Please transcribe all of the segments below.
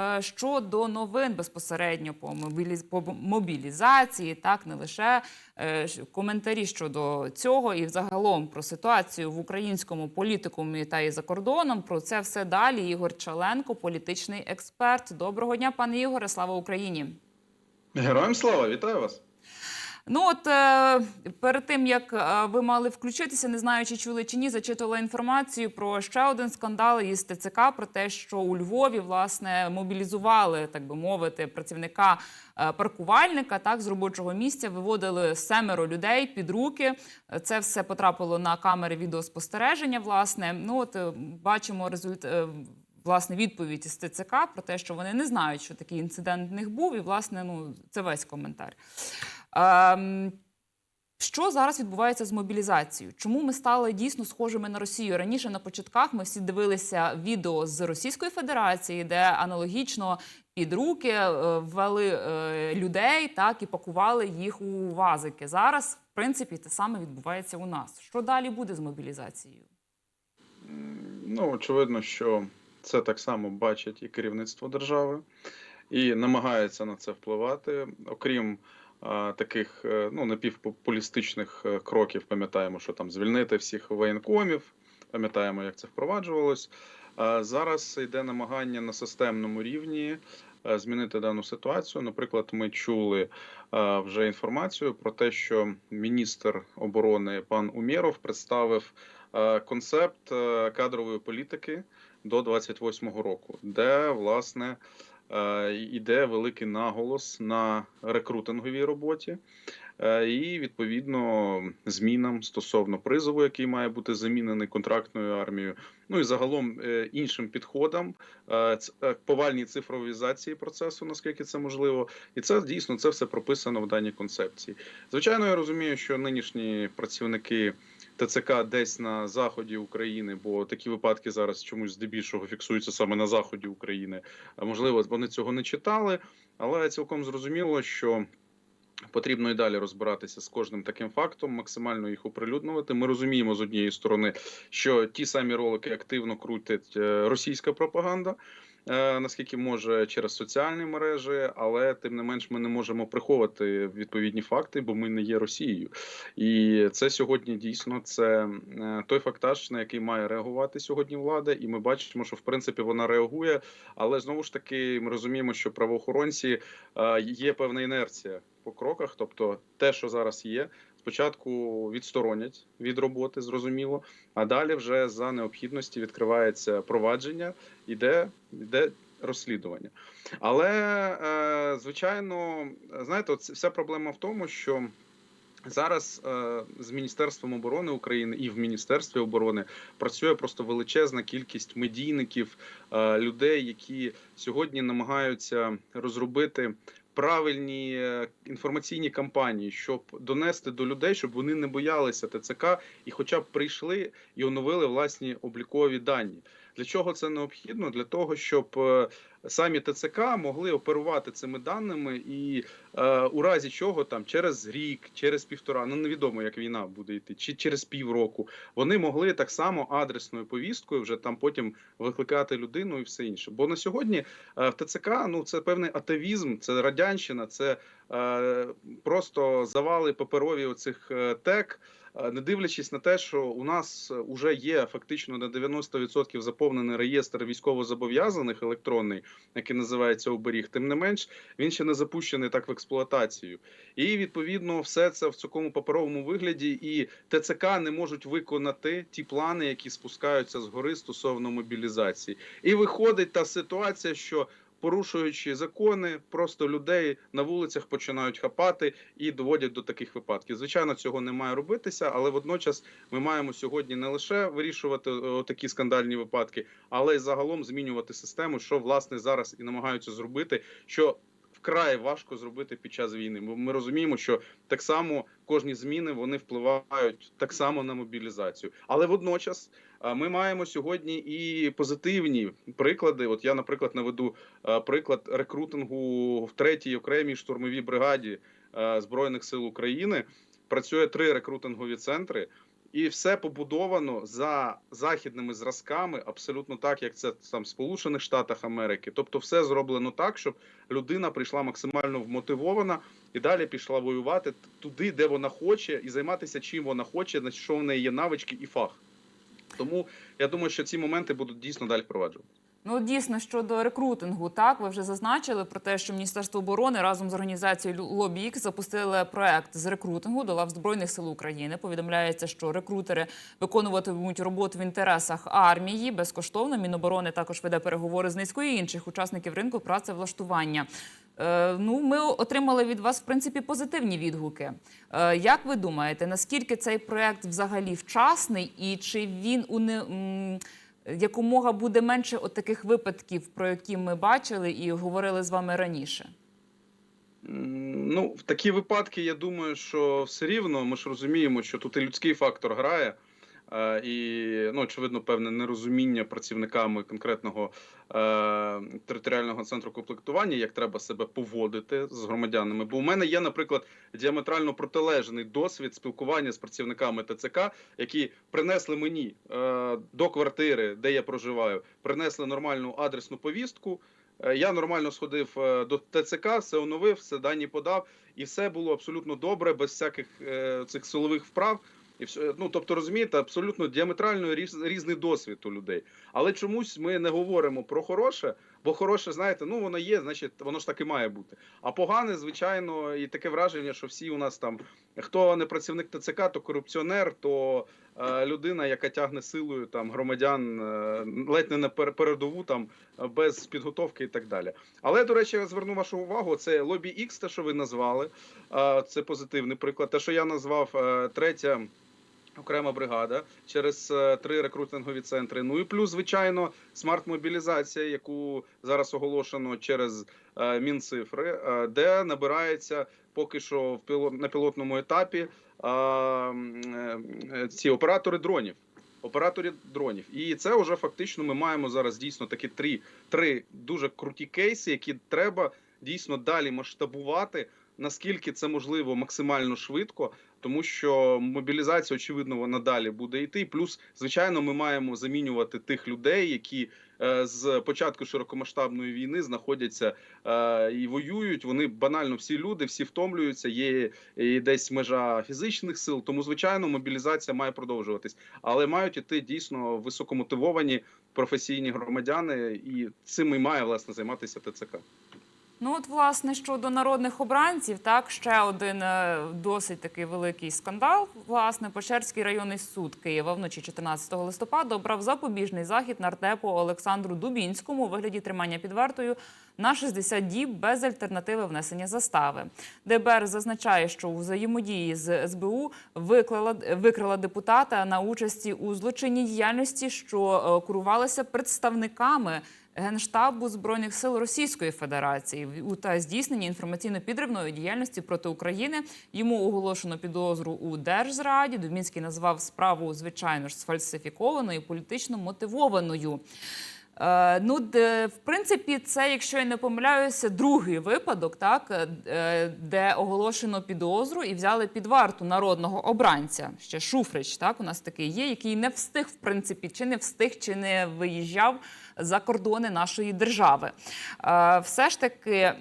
Е, Щодо новин безпосередньо по мобіліз... мобілізації, так не лише е, коментарі щодо цього, і взагалом про ситуацію в українському політикумі та і за кордоном. Про це все далі. Ігор Чаленко, політичний експерт. Доброго дня, пане Ігоре. Слава Україні. Героям слава, вітаю вас. Ну от е, перед тим як е, ви мали включитися, не знаю, чи чули чи ні, зачитувала інформацію про ще один скандал із ТЦК про те, що у Львові власне мобілізували, так би мовити, працівника е, паркувальника. Так з робочого місця виводили семеро людей під руки. Це все потрапило на камери відеоспостереження. Власне, ну от бачимо результат. Власне, відповідь із ТЦК про те, що вони не знають, що такий інцидент в них був, і власне, ну це весь коментар. Ем, що зараз відбувається з мобілізацією? Чому ми стали дійсно схожими на Росію? Раніше на початках ми всі дивилися відео з Російської Федерації, де аналогічно під руки е, ввели е, людей, так і пакували їх у вазики. Зараз, в принципі, те саме відбувається у нас. Що далі буде з мобілізацією? Ну, очевидно, що це так само бачить і керівництво держави, і намагається на це впливати. Окрім таких е, ну, напівпопулістичних е, кроків, пам'ятаємо, що там звільнити всіх воєнкомів, пам'ятаємо, як це впроваджувалось. Зараз йде намагання на системному рівні е, змінити дану ситуацію. Наприклад, ми чули вже інформацію про те, що міністр оборони пан Умєров представив концепт кадрової політики до 28-го року, де власне йде великий наголос на рекрутинговій роботі. е, І відповідно змінам стосовно призову, який має бути замінений контрактною армією, ну і загалом е, іншим підходам, е, е, повальній цифровізації процесу, наскільки це можливо, і це дійсно це все прописано в даній концепції. Звичайно, я розумію, що нинішні працівники ТЦК десь на заході України, бо такі випадки зараз чомусь здебільшого фіксуються саме на заході України. А можливо, вони цього не читали, але цілком зрозуміло, що. Потрібно і далі розбиратися з кожним таким фактом, максимально їх оприлюднювати. Ми розуміємо з однієї сторони, що ті самі ролики активно крутить е, російська пропаганда, е, наскільки може через соціальні мережі, але тим не менш ми не можемо приховувати відповідні факти, бо ми не є Росією. І це сьогодні дійсно це е, той фактаж, на який має реагувати сьогодні влада, і ми бачимо, що в принципі вона реагує. Але знову ж таки ми розуміємо, що правоохоронці е, є певна інерція по кроках, тобто те, що зараз є. Спочатку відсторонять від роботи, зрозуміло, а далі вже за необхідності відкривається провадження, іде, іде розслідування. Але е, звичайно, знаєте, от вся проблема в тому, що зараз е, з Міністерством оборони України і в Міністерстві оборони працює просто величезна кількість медійників, е, людей, які сьогодні намагаються розробити правильні е, інформаційні кампанії, щоб донести до людей, щоб вони не боялися ТЦК і, хоча б прийшли і оновили власні облікові дані. Для чого це необхідно? Для того, щоб е, самі ТЦК могли оперувати цими даними, і е, у разі чого там через рік, через півтора, ну невідомо, як війна буде йти, чи через півроку, вони могли так само адресною повісткою вже там потім викликати людину і все інше. Бо на сьогодні е, в ТЦК ну це певний атавізм, це радянщина, це е, просто завали паперові оцих е, тек. Е, Не дивлячись на те, що у нас вже є фактично на 90% заповнений реєстр військовозобов'язаних електронний, який називається оберіг, тим не менш він ще не запущений так в експлуатацію. І відповідно все це в такому паперовому вигляді, і ТЦК не можуть виконати ті плани, які спускаються згори стосовно мобілізації. І виходить та ситуація, що порушуючи закони, просто людей на вулицях починають хапати і доводять до таких випадків. Звичайно, цього не має робитися, але водночас ми маємо сьогодні не лише вирішувати е, такі скандальні випадки, але й загалом змінювати систему, що власне зараз і намагаються зробити, що вкрай важко зробити під час війни. Бо ми розуміємо, що так само кожні зміни вони впливають так само на мобілізацію, але водночас. Ми маємо сьогодні і позитивні приклади. От я, наприклад, наведу е, приклад рекрутингу в третій окремій штурмовій бригаді е, збройних сил України. Працює три рекрутингові центри. І все побудовано за західними зразками, абсолютно так, як це там в Сполучених Штатах Америки. Тобто, все зроблено так, щоб людина прийшла максимально вмотивована і далі пішла воювати туди, де вона хоче, і займатися чим вона хоче, на що в неї є навички і фах. Тому я думаю, що ці моменти будуть дійсно далі впроваджувати. Ну, дійсно, щодо рекрутингу, так ви вже зазначили про те, що Міністерство оборони разом з організацією X запустили проект з рекрутингу до лав збройних сил України. Повідомляється, що рекрутери виконуватимуть роботу в інтересах армії безкоштовно. Міноборони також веде переговори з низкою інших учасників ринку працевлаштування. Е, ну, ми отримали від вас в принципі позитивні відгуки. Е, як ви думаєте, наскільки цей проект взагалі вчасний, і чи він уне м, якомога буде менше от таких випадків, про які ми бачили і говорили з вами раніше? Ну, в такі випадки, я думаю, що все рівно ми ж розуміємо, що тут і людський фактор грає, і, ну, очевидно, певне нерозуміння працівниками конкретного е, територіального центру комплектування, як треба себе поводити з громадянами. Бо у мене є, наприклад, діаметрально протилежний досвід спілкування з працівниками ТЦК, які принесли мені е, до квартири, де я проживаю, принесли нормальну адресну повістку. Е, Я нормально сходив е, до ТЦК, все оновив, все дані подав, і все було абсолютно добре, без всяких е, цих силових вправ. І все, ну тобто, розумієте, абсолютно діаметрально різ, різний досвід у людей. Але чомусь ми не говоримо про хороше, бо хороше, знаєте, ну воно є, значить, воно ж так і має бути. А погане, звичайно, і таке враження, що всі у нас там, хто не працівник ТЦК, то корупціонер, то е, людина, яка тягне силою там громадян е, ледь не на пер- передову там е, без підготовки і так далі. Але до речі, я зверну вашу увагу. Це лобі X, те, що ви назвали. Е, Це позитивний приклад. Те, що я назвав е, третя. Окрема бригада через е, три рекрутингові центри. Ну і плюс, звичайно, смарт-мобілізація, яку зараз оголошено через е, Мінцифри, е, де набирається поки що в на пілотному етапі ці оператори дронів. Операторів дронів, і це вже фактично ми маємо зараз дійсно такі три, три дуже круті кейси, які треба дійсно далі масштабувати. Наскільки це можливо максимально швидко, тому що мобілізація, очевидно, вона далі буде йти. Плюс, звичайно, ми маємо замінювати тих людей, які е, з початку широкомасштабної війни знаходяться е, і воюють. Вони банально всі люди, всі втомлюються. Є і десь межа фізичних сил. Тому, звичайно, мобілізація має продовжуватись, але мають іти дійсно високомотивовані професійні громадяни, і цим і має власне займатися ТЦК. Ну, от, власне, щодо народних обранців, так ще один е, досить такий великий скандал. Власне, Печерський районний суд Києва вночі 14 листопада обрав запобіжний захід нардепу Олександру Дубінському у вигляді тримання під вартою на 60 діб без альтернативи внесення застави. ДБР зазначає, що у взаємодії з СБУ виклала викрила депутата на участі у злочинній діяльності, що е, курувалася представниками. Генштабу збройних сил Російської Федерації у та здійсненні інформаційно-підривної діяльності проти України йому оголошено підозру у Держзраді. Дубінський назвав справу звичайно ж сфальсифікованою, політично мотивованою. Е, ну, де, в принципі, це, якщо я не помиляюся, другий випадок, так е, де оголошено підозру і взяли під варту народного обранця. Ще Шуфрич, так у нас такий є, який не встиг, в принципі, чи не встиг, чи не виїжджав за кордони нашої держави. Е, Все ж таки.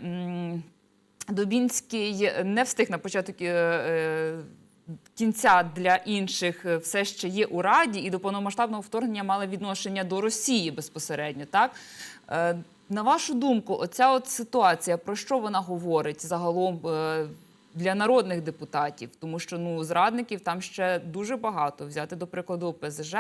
Дубінський не встиг на початок е, е, кінця для інших все ще є у Раді, і до повномасштабного вторгнення мали відношення до Росії безпосередньо. Так на вашу думку, оця от ситуація про що вона говорить загалом для народних депутатів? Тому що ну зрадників там ще дуже багато. Взяти до прикладу ОПЗЖ.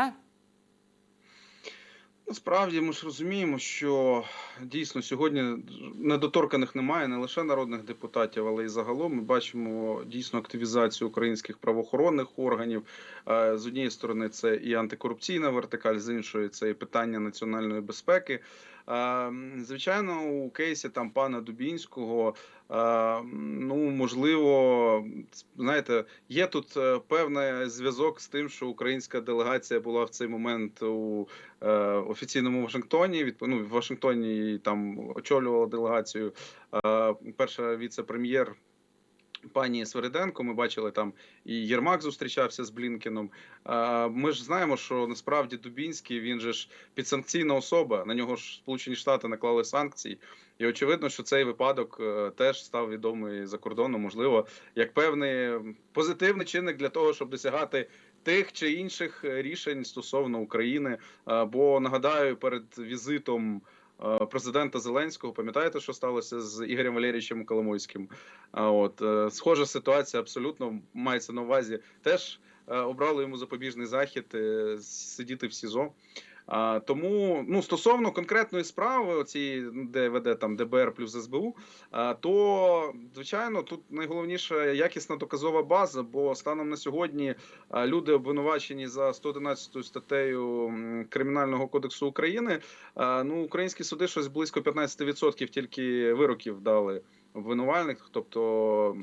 Насправді ми ж розуміємо, що дійсно сьогодні недоторканих немає не лише народних депутатів, але й загалом ми бачимо дійсно активізацію українських правоохоронних органів. Е, З однієї сторони, це і антикорупційна вертикаль, з іншої це і питання національної безпеки. Е, Звичайно, у кейсі там пана Дубінського, е, ну можливо, знаєте, є тут е, певний зв'язок з тим, що українська делегація була в цей момент у е, офіційному Вашингтоні. Ну, в Вашингтоні там очолювала делегацію е, перша віце-прем'єр. Пані Свериденко. Ми бачили там і Єрмак зустрічався з Блінкеном. Ми ж знаємо, що насправді Дубінський він же ж підсанкційна особа. На нього ж Сполучені Штати наклали санкції. І очевидно, що цей випадок е, теж став відомий за кордоном, можливо, як певний позитивний чинник для того, щоб досягати тих чи інших рішень стосовно України. Е, Бо нагадаю, перед візитом президента Зеленського, пам'ятаєте, що сталося з Ігорем Валерійовичем Коломойським? От е, схожа ситуація абсолютно мається на увазі. Теж е, обрали йому запобіжний захід е, сидіти в СІЗО. А, тому ну стосовно конкретної справи, цієї, де веде там ДБР плюс СБУ, а, то звичайно тут найголовніше якісна доказова база. Бо станом на сьогодні люди обвинувачені за 111 статтею кримінального кодексу України. А, ну українські суди щось близько 15% тільки вироків дали обвинувальних, тобто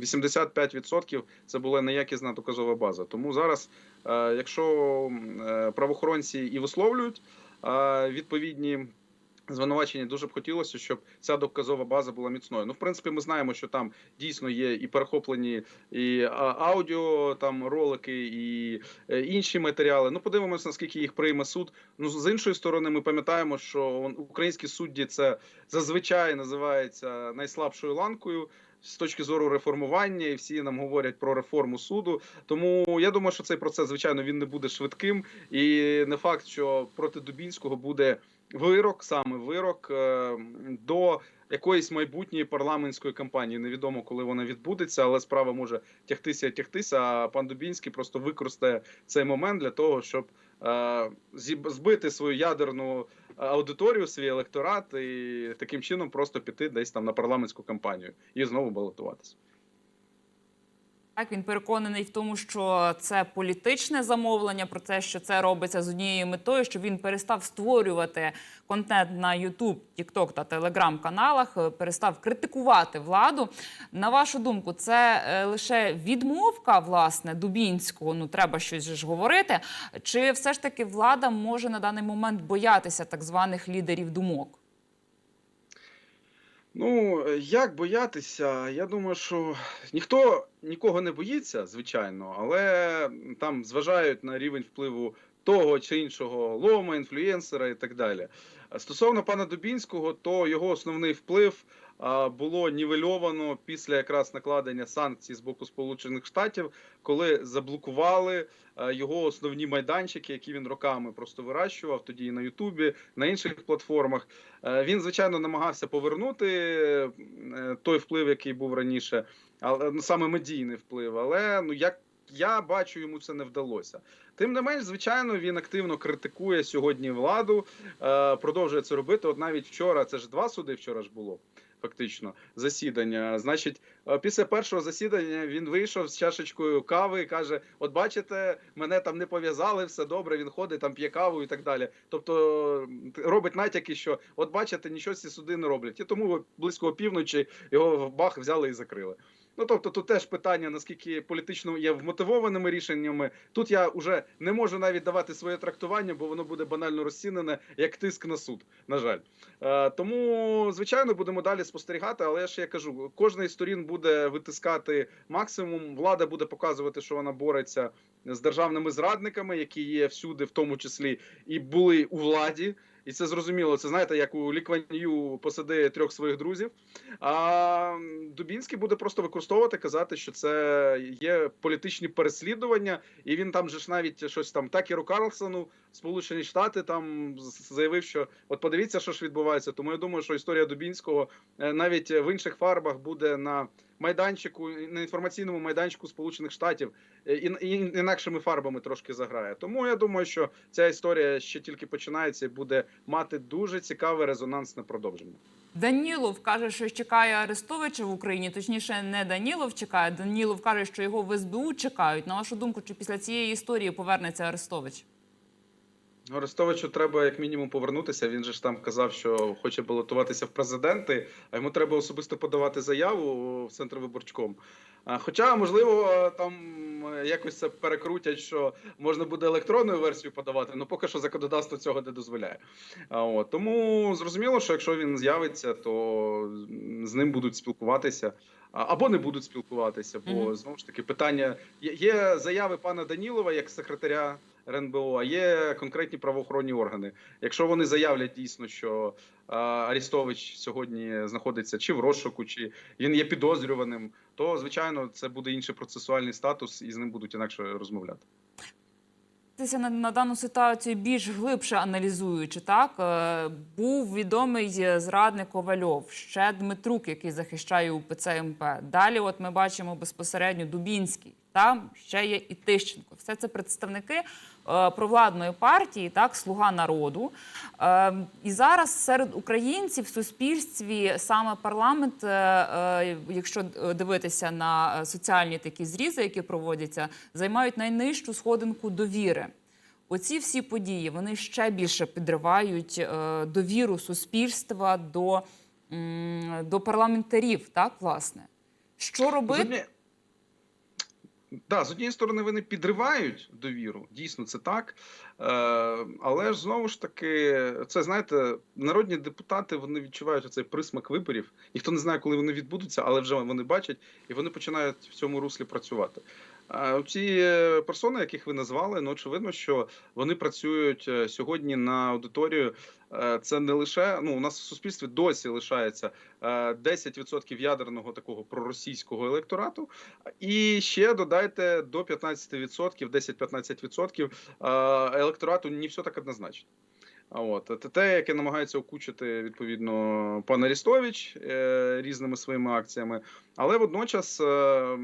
85% це була неякісна доказова база. Тому зараз, е, якщо е, правоохоронці і висловлюють е, відповідні. Звинувачення дуже б хотілося, щоб ця доказова база була міцною. Ну, в принципі, ми знаємо, що там дійсно є і перехоплені і аудіо там ролики, і е, інші матеріали. Ну, подивимося, наскільки їх прийме суд. Ну з іншої сторони, ми пам'ятаємо, що українські судді це зазвичай називається найслабшою ланкою. З точки зору реформування, і всі нам говорять про реформу суду. Тому я думаю, що цей процес, звичайно, він не буде швидким, і не факт, що проти Дубінського буде вирок, саме вирок е, до якоїсь майбутньої парламентської кампанії. Невідомо, коли вона відбудеться, але справа може тягтися тягтися. А пан Дубінський просто використає цей момент для того, щоб е, збити свою ядерну аудиторію, свій електорат, і таким чином просто піти десь там на парламентську кампанію і знову балотуватися. Так, він переконаний в тому, що це політичне замовлення, про те, що це робиться з однією метою, щоб він перестав створювати контент на YouTube, TikTok та Telegram каналах, е, перестав критикувати владу. На вашу думку, це е, лише відмовка власне Дубінського. Ну треба щось ж говорити. Чи все ж таки влада може на даний момент боятися так званих лідерів думок? Ну, е, як боятися? Я думаю, що ніхто нікого не боїться, звичайно, але там зважають на рівень впливу того чи іншого лома, інфлюєнсера і так далі. Стосовно пана Дубінського, то його основний вплив було нівельовано після якраз накладення санкцій з боку Сполучених Штатів, коли заблокували його основні майданчики, які він роками просто вирощував, тоді і на Ютубі, на інших платформах. Е, Він, звичайно, намагався повернути е, той вплив, який був раніше, але ну, саме медійний вплив. Але ну як я бачу, йому це не вдалося. Тим не менш, звичайно, він активно критикує сьогодні владу, е, продовжує це робити. От навіть вчора, це ж два суди вчора ж було. Фактично, засідання. Значить, е, після першого засідання він вийшов з чашечкою кави і каже: От бачите, мене там не пов'язали, все добре. Він ходить там, п'є каву і так далі. Тобто робить натяки, що от бачите, нічого ці суди не роблять. І тому близько опівночі його в бах взяли і закрили. Ну тобто, тут теж питання, наскільки політично є вмотивованими рішеннями. Тут я вже не можу навіть давати своє трактування, бо воно буде банально розцінене як тиск на суд. На жаль, Е, тому звичайно будемо далі спостерігати. Але я ж я кажу, кожна із сторін буде витискати максимум. Влада буде показувати, що вона бореться з державними зрадниками, які є всюди, в тому числі і були у владі. І це зрозуміло. Це знаєте, як у Лікванію посади трьох своїх друзів. А Дубінський буде просто використовувати, казати, що це є політичні переслідування, і він там же ж навіть щось там Такеру Карлсону, Сполучені Штати там заявив, що от подивіться, що ж відбувається. Тому я думаю, що історія Дубінського е, навіть в інших фарбах буде на майданчику, на інформаційному майданчику Сполучених Штатів е, і, інакшими фарбами трошки заграє. Тому я думаю, що ця історія ще тільки починається і буде мати дуже цікаве резонансне продовження. Данілов каже, що чекає Арестовича в Україні. Точніше, не Данілов чекає. Данілов каже, що його в СБУ чекають. На вашу думку, чи після цієї історії повернеться Арестович? Арестовичу треба як мінімум повернутися. Він же ж там казав, що хоче балотуватися в президенти, а йому треба особисто подавати заяву в центр виборчком. Хоча, можливо, там е, якось це перекрутять, що можна буде електронною версію подавати, але поки що законодавство цього не дозволяє. От. Тому зрозуміло, що якщо він з'явиться, то з ним будуть спілкуватися. Або не будуть спілкуватися, бо знову ж таки питання є заяви пана Данілова як секретаря РНБО, а є конкретні правоохоронні органи. Якщо вони заявлять дійсно, що Арістович сьогодні знаходиться чи в розшуку, чи він є підозрюваним, то звичайно це буде інший процесуальний статус, і з ним будуть інакше розмовляти. На, на дану ситуацію більш глибше аналізуючи, так е, був відомий зрадник Ковальов, ще Дмитрук, який захищає УПЦ МП. Далі, от ми бачимо безпосередньо Дубінський. Там ще є і Тищенко. Все це представники е, провладної партії, так, слуга народу. Е, і зараз серед українців в суспільстві саме парламент, е, е, якщо дивитися на е, соціальні такі зрізи, які проводяться, займають найнижчу сходинку довіри. Оці всі події вони ще більше підривають е, довіру суспільства до, м, до парламентарів, так власне. Що робити? Да, з однієї сторони вони підривають довіру, дійсно це так. Е, але ж знову ж таки, це знаєте, народні депутати вони відчувають цей присмак виборів. Ніхто не знає, коли вони відбудуться, але вже вони бачать і вони починають в цьому руслі працювати. Ці е, персони, яких ви назвали, ну очевидно, що вони працюють е, сьогодні на аудиторію. Е, Це не лише ну у нас в суспільстві досі лишається е, 10% ядерного такого проросійського електорату, і ще додайте до 15%, 10-15% е, електорату не все так однозначно. А от те, яке намагається окучити відповідно пан Арістович е, різними своїми акціями, але водночас е,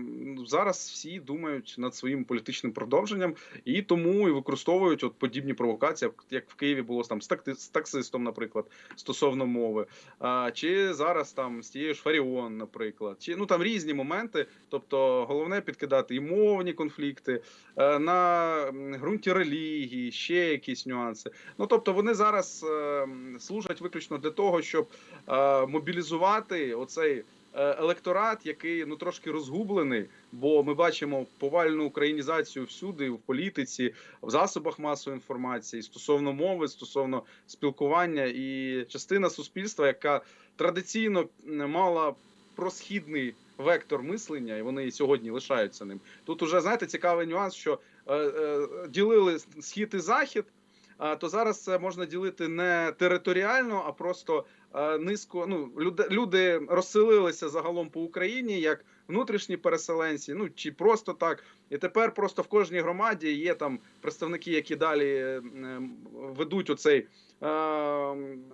зараз всі думають над своїм політичним продовженням і тому і використовують от подібні провокації, як- в Києві було там з, такти, з таксистом, наприклад, стосовно мови, а, чи зараз там з тією ж Фаріон, наприклад, чи ну там різні моменти. Тобто, головне підкидати і мовні конфлікти е, на ґрунті релігії, ще якісь нюанси. Ну тобто, вони зараз е, служать виключно для того, щоб е, мобілізувати оцей. е, Електорат, який ну трошки розгублений, бо ми бачимо повальну українізацію всюди в політиці, в засобах масової інформації стосовно мови, стосовно спілкування, і частина суспільства, яка традиційно мала просхідний вектор мислення, і вони сьогодні лишаються ним. Тут уже знаєте цікавий нюанс, що е, е, ділили схід і захід. То зараз це можна ділити не територіально, а просто е, низько. Ну люди, люди розселилися загалом по Україні як внутрішні переселенці, ну чи просто так. І тепер просто в кожній громаді є там представники, які далі ведуть оцей е,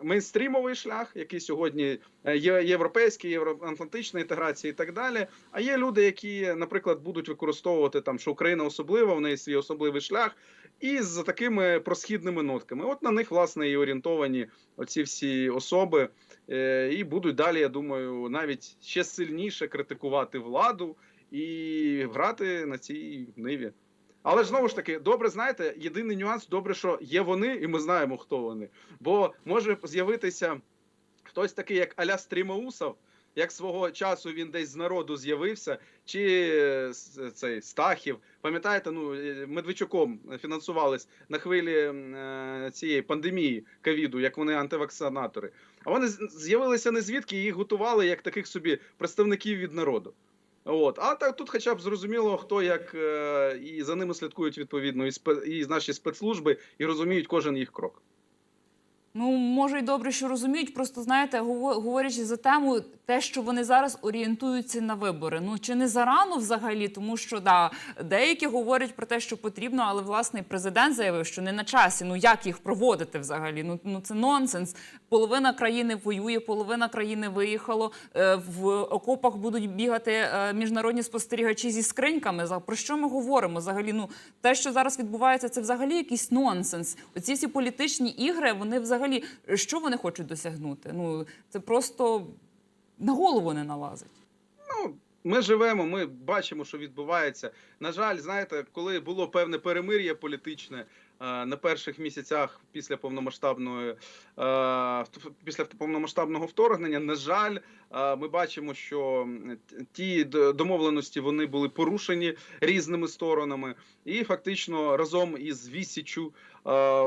мейнстрімовий шлях, який сьогодні е, є європейський, євроатлантична інтеграція і так далі. А є люди, які, наприклад, будуть використовувати там, що Україна особлива, в неї свій особливий шлях, і з такими просхідними нотками. От на них власне і орієнтовані оці всі особи, е, і будуть далі, я думаю, навіть ще сильніше критикувати владу і грати на цій ниві. Але ж знову ж таки, добре, знаєте, єдиний нюанс, добре, що є вони, і ми знаємо, хто вони. Бо може з'явитися хтось такий, як Аля Стрімоусов, як свого часу він десь з народу з'явився, чи цей Стахів. Пам'ятаєте, ну е, Медведчуком фінансувались на хвилі е, цієї пандемії ковіду, як вони антивакцинатори. А вони з'явилися не звідки, їх готували як таких собі представників від народу. От, а так тут, хоча б зрозуміло, хто як е, і за ними слідкують відповідно, і, спе, і наші спецслужби, і розуміють кожен їх крок. Ну, може, й добре, що розуміють. Просто знаєте, говорячи за тему, те, що вони зараз орієнтуються на вибори. Ну чи не зарано взагалі? Тому що да, деякі говорять про те, що потрібно, але власне президент заявив, що не на часі. Ну як їх проводити взагалі? Ну ну це нонсенс. Половина країни воює, половина країни виїхало. Е, В окопах будуть бігати е, міжнародні спостерігачі зі скриньками. За про що ми говоримо? Взагалі, ну те, що зараз відбувається, це взагалі якийсь нонсенс. Оці всі політичні ігри, вони взагалі що вони хочуть досягнути? Ну це просто на голову не налазить. Ну, ми живемо, ми бачимо, що відбувається. На жаль, знаєте, коли було певне перемир'я політичне, е, на перших місяцях після повномасштабної е, після повномасштабного вторгнення. На жаль, е, ми бачимо, що ті домовленості вони були порушені різними сторонами, і фактично разом із відсіччю е,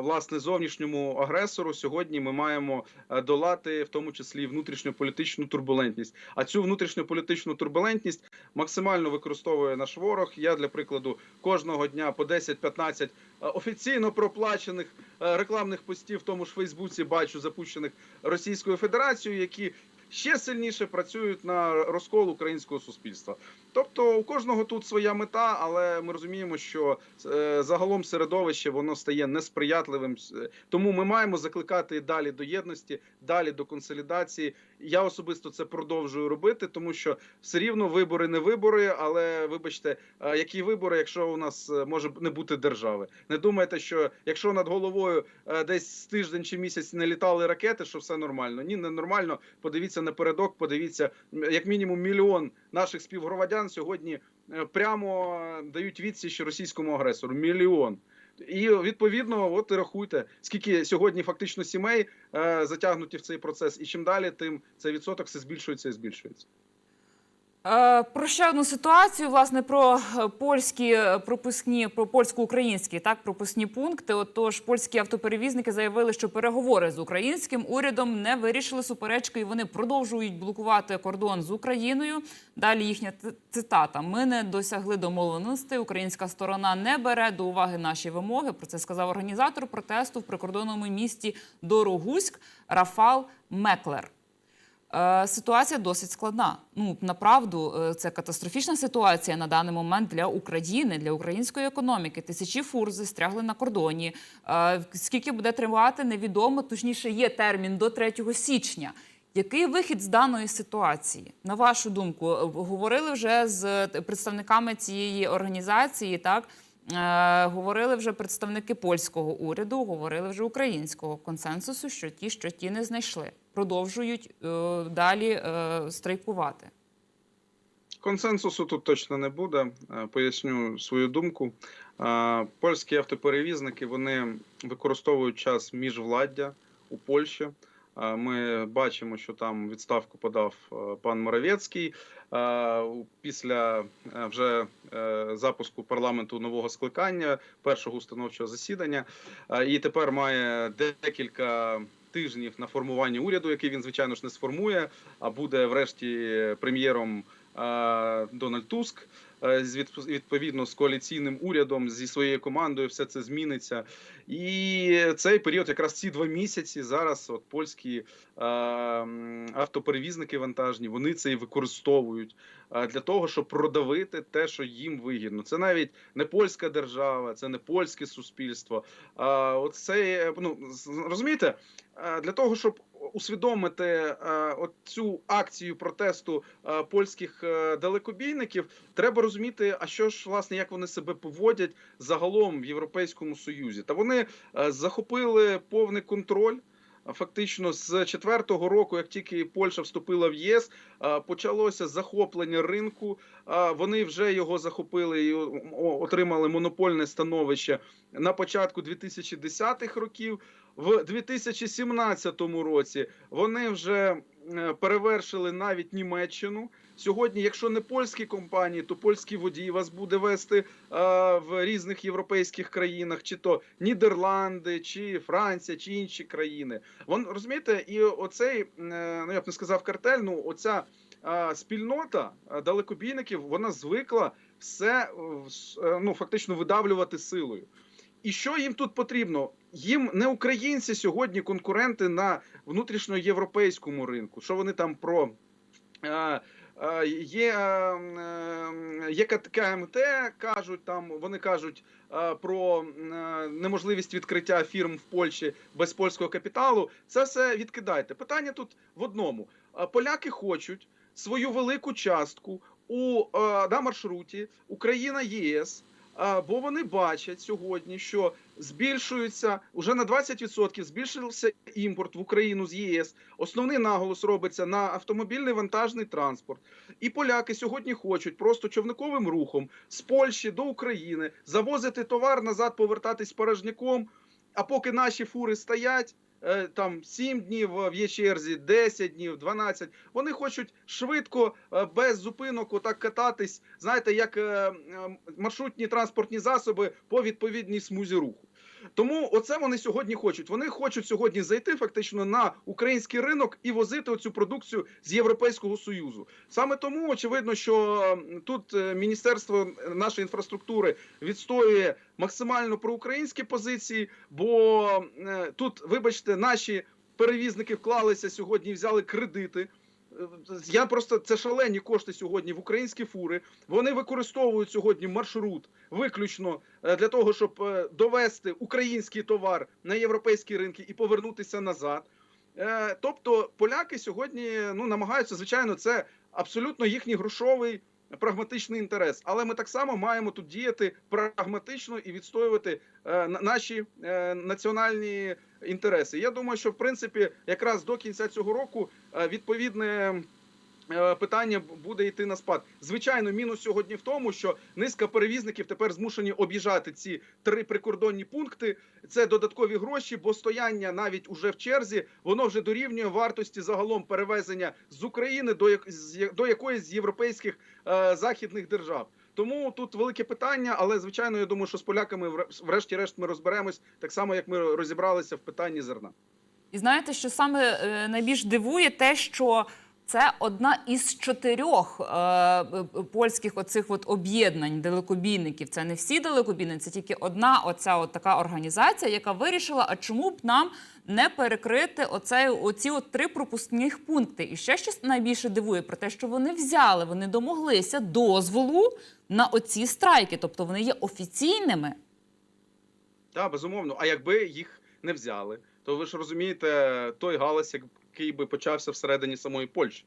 власне зовнішньому агресору сьогодні ми маємо е, долати в тому числі і внутрішньополітичну турбулентність. А цю внутрішньополітичну турбулентність максимально використовує наш ворог. Я для прикладу кожного дня по 10-15 е, офіційно проплачених е, рекламних постів в тому ж Фейсбуці бачу запущених Російською Федерацією, які ще сильніше працюють на розкол українського суспільства. Тобто у кожного тут своя мета, але ми розуміємо, що е, загалом середовище воно стає несприятливим. Е, Тому ми маємо закликати далі до єдності, далі до консолідації. Я особисто це продовжую робити, тому що все рівно вибори не вибори. Але вибачте, які вибори, якщо у нас е, може не бути держави? Не думайте, що якщо над головою десь тиждень чи місяць не літали ракети, що все нормально. Ні, не нормально. Подивіться напередок, подивіться, як мінімум мільйон наших співгромадян сьогодні е, прямо дають відсіч російському агресору. Мільйон. І відповідно, от рахуйте, скільки сьогодні фактично сімей е, затягнуті в цей процес, і чим далі, тим цей відсоток все збільшується і збільшується. Е, Про ще одну ситуацію, власне, про е, польські е, пропускні, про польсько-українські так пропускні пункти. Отож, польські автоперевізники заявили, що переговори з українським урядом не вирішили суперечки, і вони продовжують блокувати кордон з Україною. Далі їхня цитата: Ми не досягли домовленостей. Українська сторона не бере до уваги наші вимоги. Про це сказав організатор протесту в прикордонному місті Дорогуськ Рафал Меклер. Е, Ситуація досить складна. Ну направду е, це катастрофічна ситуація на даний момент для України, для української економіки. Тисячі фур застрягли на кордоні. Е, Скільки буде тривати, невідомо. Точніше, є термін до 3 січня. Який вихід з даної ситуації? На вашу думку, говорили вже з представниками цієї організації, так? Говорили вже представники польського уряду, говорили вже українського консенсусу, що ті, що ті не знайшли, продовжують е, далі е, страйкувати. Консенсусу тут точно не буде. Е, Поясню свою думку. Польські автоперевізники вони використовують час міжвладдя у Польщі. Ми бачимо, що там відставку подав пан Моровецький після вже запуску парламенту нового скликання, першого установчого засідання. І тепер має декілька тижнів на формування уряду, який він звичайно ж не сформує, а буде врешті прем'єром Дональд Туск. Е, відповідно з коаліційним урядом зі своєю командою все це зміниться. І цей період, якраз ці два місяці, зараз от польські е, автоперевізники вантажні, вони це і використовують е, для того, щоб продавити те, що їм вигідно. Це навіть не польська держава, це не польське суспільство. А от це ну розумієте, е, для того, щоб усвідомити е, цю акцію протесту е, польських е, далекобійників, треба розуміти, а що ж власне як вони себе поводять загалом в Європейському Союзі. Та вони захопили повний контроль. Фактично з четвертого року, як тільки Польща вступила в ЄС, почалося захоплення ринку. Вони вже його захопили і отримали монопольне становище на початку 2010-х років. В 2017 році вони вже е, перевершили навіть Німеччину. Сьогодні, якщо не польські компанії, то польські водії вас буде вести е, в різних європейських країнах, чи то Нідерланди, чи Франція, чи інші країни. Вон розумієте, і оцей е, ну я б не сказав картель, ну оця спільнота далекобійників, вона звикла все ну фактично видавлювати силою. І що їм тут потрібно? Їм не українці сьогодні конкуренти на внутрішньоєвропейському ринку. Що вони там про е, е, є, е, КМТ, кажуть там, вони кажуть е, про е, неможливість відкриття фірм в Польщі без польського капіталу. Це все відкидайте. Питання тут в одному: Е, поляки хочуть свою велику частку у е, на маршруті Україна ЄС. Бо вони бачать сьогодні, що збільшуються уже на 20% збільшився імпорт в Україну з ЄС. Основний наголос робиться на автомобільний вантажний транспорт. І поляки сьогодні хочуть просто човниковим рухом з Польщі до України завозити товар назад, повертатись порожняком. А поки наші фури стоять. Е, Там 7 днів в є черзі, 10 днів, 12. Вони хочуть швидко, е, без зупинок, отак кататись, знаєте, як е, е, маршрутні транспортні засоби по відповідній смузі руху. Тому оце вони сьогодні хочуть. Вони хочуть сьогодні зайти фактично на український ринок і возити оцю продукцію з Європейського союзу. Саме тому очевидно, що тут е, міністерство нашої інфраструктури відстоює максимально проукраїнські позиції, бо е, тут, вибачте, наші перевізники вклалися сьогодні, взяли кредити. Я просто це шалені кошти сьогодні в українські фури. Вони використовують сьогодні маршрут виключно е, для того, щоб е, довести український товар на європейські ринки і повернутися назад. Е, Тобто поляки сьогодні ну намагаються, звичайно, це абсолютно їхній грошовий прагматичний інтерес. Але ми так само маємо тут діяти прагматично і відстоювати е, наші е, національні інтереси. Я думаю, що в принципі якраз до кінця цього року е, відповідне. Е, Питання буде йти на спад. Звичайно, мінус сьогодні в тому, що низка перевізників тепер змушені об'їжджати ці три прикордонні пункти. Це додаткові гроші, бо стояння навіть уже в черзі воно вже дорівнює вартості загалом перевезення з України до до якоїсь з європейських е, західних держав. Тому тут велике питання, але звичайно, я думаю, що з поляками врешті-решт ми розберемось так само, як ми розібралися в питанні зерна. І знаєте, що саме е, найбільш дивує, те, що це одна із чотирьох е, е, польських оцих от об'єднань далекобійників. Це не всі далекобійники, це тільки одна оця от така організація, яка вирішила, а чому б нам не перекрити оцей, оці от три пропускних пункти. І ще щось найбільше дивує про те, що вони взяли, вони домоглися дозволу на оці страйки, тобто вони є офіційними. Так, безумовно. А якби їх не взяли, то ви ж розумієте, той галас, який би почався всередині самої Польщі.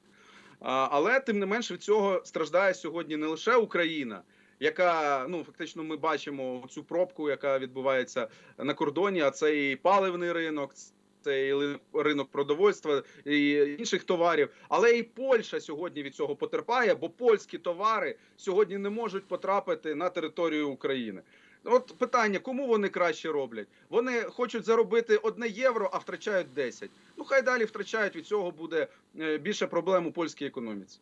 Але тим не менш від цього страждає сьогодні не лише Україна, яка ну фактично ми бачимо цю пробку, яка відбувається на кордоні, а це і паливний ринок. Це і ринок продовольства і інших товарів, але і Польща сьогодні від цього потерпає, бо польські товари сьогодні не можуть потрапити на територію України. От питання, кому вони краще роблять? Вони хочуть заробити одне євро, а втрачають 10. Ну хай далі втрачають. Від цього буде е, більше проблем у польській економіці.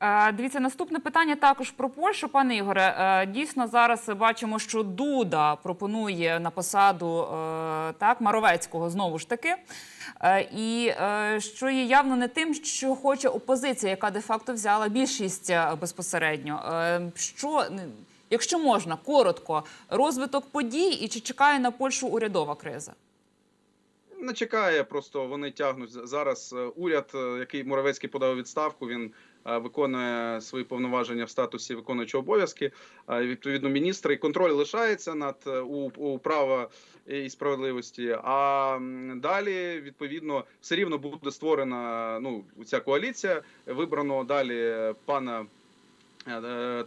Е, Дивіться, наступне питання також про Польщу. Пане Ігоре, е, дійсно зараз бачимо, що Дуда пропонує на посаду так Маровецького знову ж таки. І що є явно не тим, що хоче опозиція, яка де-факто взяла більшість безпосередньо. Що якщо можна коротко, розвиток подій і чи чекає на Польщу урядова криза? Не чекає, просто вони тягнуть зараз. е, Уряд, е, який Моровецький подав відставку, він е, виконує свої повноваження в статусі виконуючого обов'язки. Відповідно, міністр і контроль лишається над у, у права і справедливості. А далі відповідно все рівно буде створена ну ця коаліція. Вибрано далі пана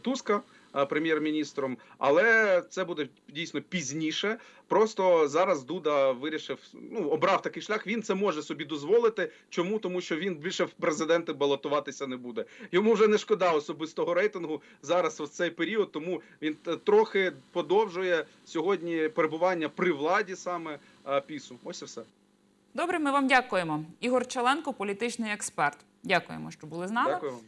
Туска. Е, Прем'єр-міністром, але це буде дійсно пізніше. Просто зараз Дуда вирішив, ну обрав такий шлях. Він це може собі дозволити. Чому? Тому що він більше в президенти балотуватися не буде. Йому вже не шкода особистого рейтингу зараз в цей період. Тому він трохи подовжує сьогодні перебування при владі саме е, пісу. Ось і все. Добре, ми вам дякуємо. Ігор Чаленко, політичний експерт. Дякуємо, що були з нами. Дякую вам.